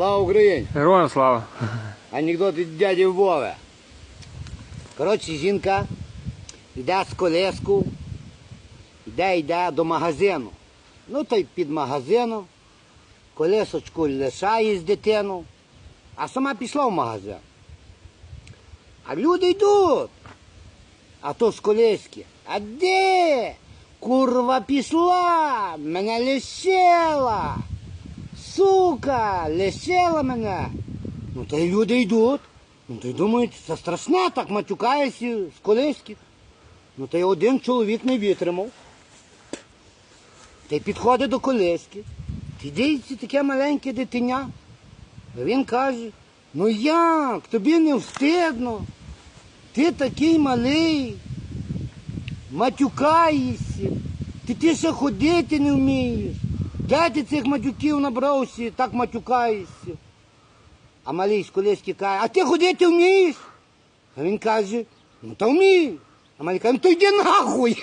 Слава Україні! Героям слава. Анекдот від дяді Вови. Коротше, жінка йде з колеску, йде, йде до магазину. Ну, то й під магазином, колесочку лишає з дитину, а сама пішла в магазин. А люди йдуть. А то з колески. А де? Курва пішла, мене лишила. Сука, лишила мене. Ну та й люди йдуть. Ну то й думають, це страшне, так матюкаєшся з колиски. Ну та й один чоловік не витримав. Та й підходить до колиски. Ти дивиться таке маленьке дитиня. А він каже, ну як, тобі не встидно. Ти такий малий, матюкаєшся, ти, ти ще ходити не вмієш. Де ти цих матюків набрався, так матюкаєшся? А малий з колески каже, а ти ходити вмієш? А він каже, ну та вмію. А малий каже, ну то йди нахуй.